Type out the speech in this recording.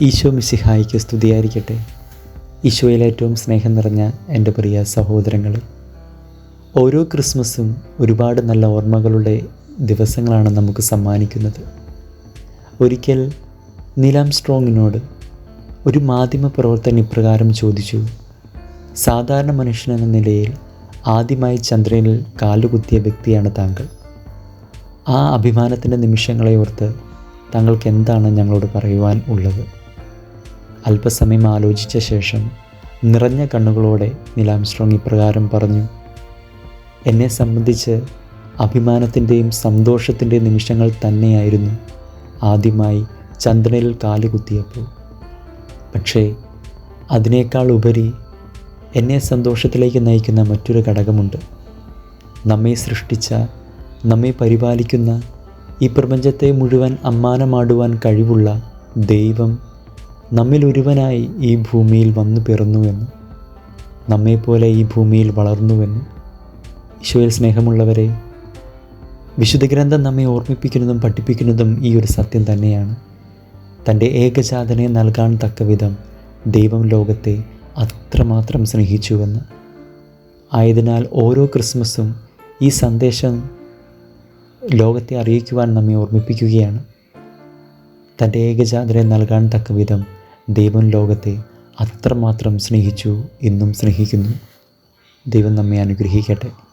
ഈശോ മിസിഹായിക്ക് സ്തുതിയായിരിക്കട്ടെ. ഈശോയിൽ ഏറ്റവും സ്നേഹം നിറഞ്ഞ എന്റെ പ്രിയ സഹോദരങ്ങൾ ഓരോ ക്രിസ്മസും ഒരുപാട് നല്ല ഓർമ്മകളുടെ ദിവസങ്ങളാണ് നമുക്ക് സമ്മാനിക്കുന്നത്. ഒരിക്കൽ നിലാം സ്ട്രോങ്ങിനോട് ഒരു മാധ്യമ പ്രവർത്തകൻ ഇപ്രകാരം ചോദിച്ചു സാധാരണ മനുഷ്യനെന്ന നിലയിൽ ആദ്യമായി ചന്ദ്രനിൽ കാലുകുത്തിയ വ്യക്തിയാണ് താങ്കൾ. ആ അഭിമാനത്തിന്റെ നിമിഷങ്ങളെ ഓർത്ത് താങ്കൾക്ക് എന്താണ് ഞങ്ങളോട് പറയുവാൻ ഉള്ളത്? അല്പസമയം ആലോചിച്ച ശേഷം നിറഞ്ഞ കണ്ണുകളോടെ നിലാംസ്ട്രോങ് ഇപ്രകാരം പറഞ്ഞു എന്നെ സംബന്ധിച്ച് അഭിമാനത്തിന്റെയും സന്തോഷത്തിന്റെയും നിമിഷങ്ങൾ തന്നെയായിരുന്നു ആദ്യമായി ചന്ദ്രനിൽ കാലുകുത്തിയപ്പോൾ പക്ഷേ അതിനേക്കാൾ ഉപരി എന്നെ സന്തോഷത്തിലേക്ക് നയിക്കുന്ന മറ്റൊരു ഘടകമുണ്ട്. നമ്മെ സൃഷ്ടിച്ച നമ്മെ പരിപാലിക്കുന്ന ഈ പ്രപഞ്ചത്തെ മുഴുവൻ അമ്മാനമാടുവാൻ കഴിവുള്ള ദൈവം നമ്മിൽ ഒരുവനായി ഈ ഭൂമിയിൽ വന്നു പിറന്നുവെന്ന് നമ്മെപ്പോലെ ഈ ഭൂമിയിൽ വളർന്നുവെന്ന് ഈശോയിൽ സ്നേഹമുള്ളവരെ വിശുദ്ധ ഗ്രന്ഥം നമ്മെ ഓർമ്മിപ്പിക്കുന്നതും പഠിപ്പിക്കുന്നതും ഈ ഒരു സത്യം തന്നെയാണ്. തന്റെ ഏകജാതനെ നൽകാൻ തക്ക വിധം ദൈവം ലോകത്തെ അത്രമാത്രം സ്നേഹിച്ചുവെന്ന്. ആയതിനാൽ ഓരോ ക്രിസ്മസും ഈ സന്ദേശം ലോകത്തെ അറിയിക്കുവാൻ നമ്മെ ഓർമ്മിപ്പിക്കുകയാണ്. തന്റെ ഏകജാതനെ നൽകാൻ തക്ക വിധം ദൈവം ലോകത്തെ അത്രമാത്രം സ്നേഹിച്ചു ഇന്നും സ്നേഹിക്കുന്നു. ദൈവം നമ്മെ അനുഗ്രഹിക്കട്ടെ.